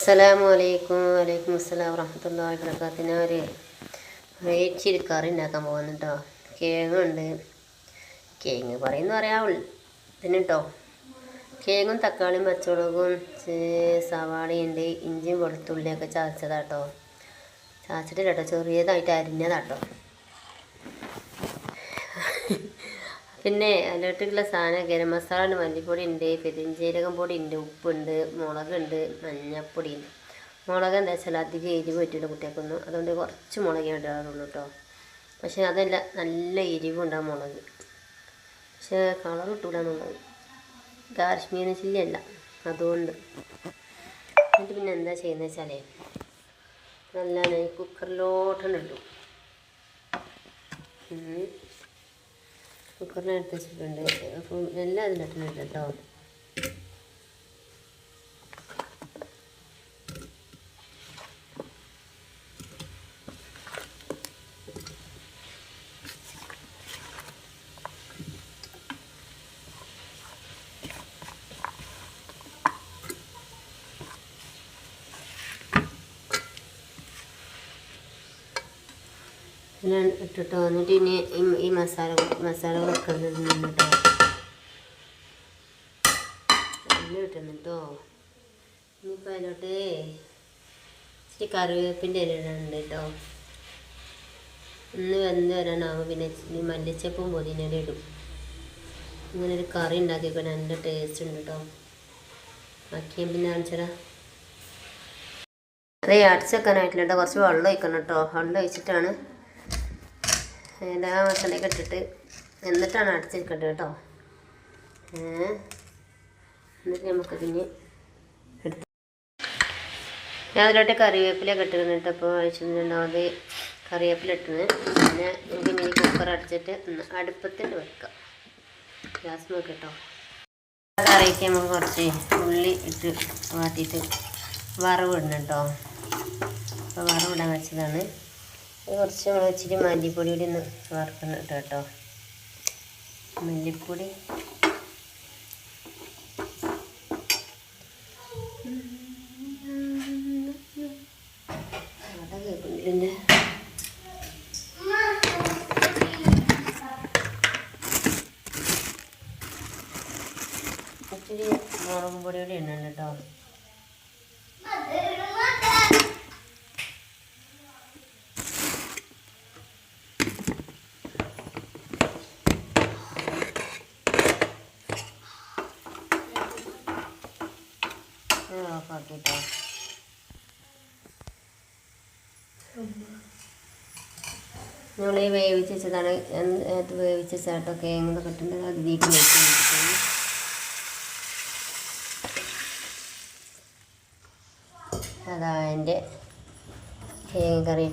അസ്സലാമു അലൈക്കും. വലൈക്കും അസ്സലാം വറഹമത്തല്ലാ വർക്കാത്തിന് ഒരു ഇച്ചിരി കറി ഉണ്ടാക്കാൻ പോകുന്നു കേട്ടോ കേങ്ങുണ്ട്. കേങ്ങ് പറയുന്നു പറയാവുള്ളൂ. കേട്ടോ കേങ്ങും തക്കാളിയും പച്ചമുളകും സവാളയുണ്ട് ഇഞ്ചിയും വെളുത്തുള്ളിയൊക്കെ ചതച്ചതാട്ടോ ചതച്ചിട്ടില്ല കേട്ടോ ചെറിയതായിട്ട് അരിഞ്ഞതാട്ടോ പിന്നെ അതിലോട്ടുള്ള സാധനം ഗരം മസാല ഉണ്ട് മല്ലിപ്പൊടി ഉണ്ട് പെരിഞ്ചീരകം പൊടി ഉണ്ട് ഉപ്പുണ്ട് മുളകുണ്ട് മഞ്ഞപ്പൊടി ഉണ്ട്. മുളക് എന്താ വെച്ചാൽ അധികം എരിവ് പറ്റില്ല കുട്ടികൾക്കൊന്നും. അതുകൊണ്ട് കുറച്ച് മുളകേ ഇടാറുള്ളൂ കേട്ടോ പക്ഷേ അതല്ല നല്ല എരിവുണ്ടാവും മുളക്. പക്ഷേ കളർ കിട്ടൂല മുളക്. കാശ്മീരി ചില്ലി അല്ല അതുകൊണ്ട്. എന്നിട്ട് പിന്നെ എന്താ ചെയ്യുന്നത് വെച്ചാലേ നല്ല കുക്കറിലോട്ടാണ് ഇട്ടു ഉം. കുക്കറിന് വെച്ചിട്ടുണ്ട് അപ്പം എല്ലാം അതിലിട്ടുണ്ട് കേട്ടോ പിന്നെ ഇട്ടിട്ട് വന്നിട്ട് ഇനി ഈ- മസാല മസാല വെക്കുന്നത് കേട്ടോ എല്ലാം ഇനിയിപ്പോൾ അതിലോട്ട് ഇച്ചിരി കറിവേപ്പിന്റെ ഇല ഇടുന്നുണ്ട് കേട്ടോ ഇന്ന് വെന്ത് വരാനാവും. പിന്നെ ഈ മല്ലിച്ചപ്പും പൊതിനയില ഇടും. ഇങ്ങനെ ഒരു കറി ഉണ്ടാക്കിയപ്പോൾ നല്ല ടേസ്റ്റ് ഉണ്ട് കേട്ടോ ബാക്കി പിന്നെ കാണിച്ചടാ അത് അടച്ചെക്കാനായിട്ടില്ല കേട്ടോ കുറച്ച് വെള്ളം ഒഴിക്കണം കേട്ടോ വെള്ളം ഒഴിച്ചിട്ടാണ് എല്ലാ മസാലയൊക്കെ ഇട്ടിട്ട് എന്നിട്ടാണ് അടച്ചിരിക്കേണ്ടത് കേട്ടോ. എന്നിട്ട് നമുക്ക് പിന്നെ എടുത്ത് ഞാൻ അതിലോട്ട് കറിവേപ്പിലൊക്കെ ഇട്ടിരുന്നു കേട്ടോ. അപ്പോൾ വെച്ചിട്ടുണ്ടാവത് കറിവേപ്പില ഇട്ടിന് പിന്നെ നമുക്ക് ഇനി കുക്കർ അടച്ചിട്ട് അടുപ്പത്തിൽ വെക്കാം. ഗ്യാസ് നോക്കി കേട്ടോ. കറിക്ക് നമുക്ക് കുറച്ച് ഉള്ളി ഇട്ട് മാറ്റിയിട്ട് വറവ് ഇടണം കേട്ടോ. അപ്പോൾ വറവിടാൻ വെച്ചതാണ്. ഇത് കുറച്ച് നമ്മൾ ഇച്ചിരി മല്ലിപ്പൊടി കൂടി ഒന്ന് വറുക്കുന്നുണ്ട് കേട്ടോ മല്ലിപ്പൊടി. ഇച്ചിരി മുളക് പൊടി കൂടി ഇടണം കേട്ടോ. ഓഫാക്കിട്ടോ. നമ്മൾ ഈ വേവിച്ച് വെച്ചതാണ്. അത് വേവിച്ച് വെച്ചാട്ടോ? കേങ്ങൊക്കെ കിട്ടുന്നത് അത് വീട്ടിൽ വെച്ച് അതാ എന്റെ കേങ്ങ് കറി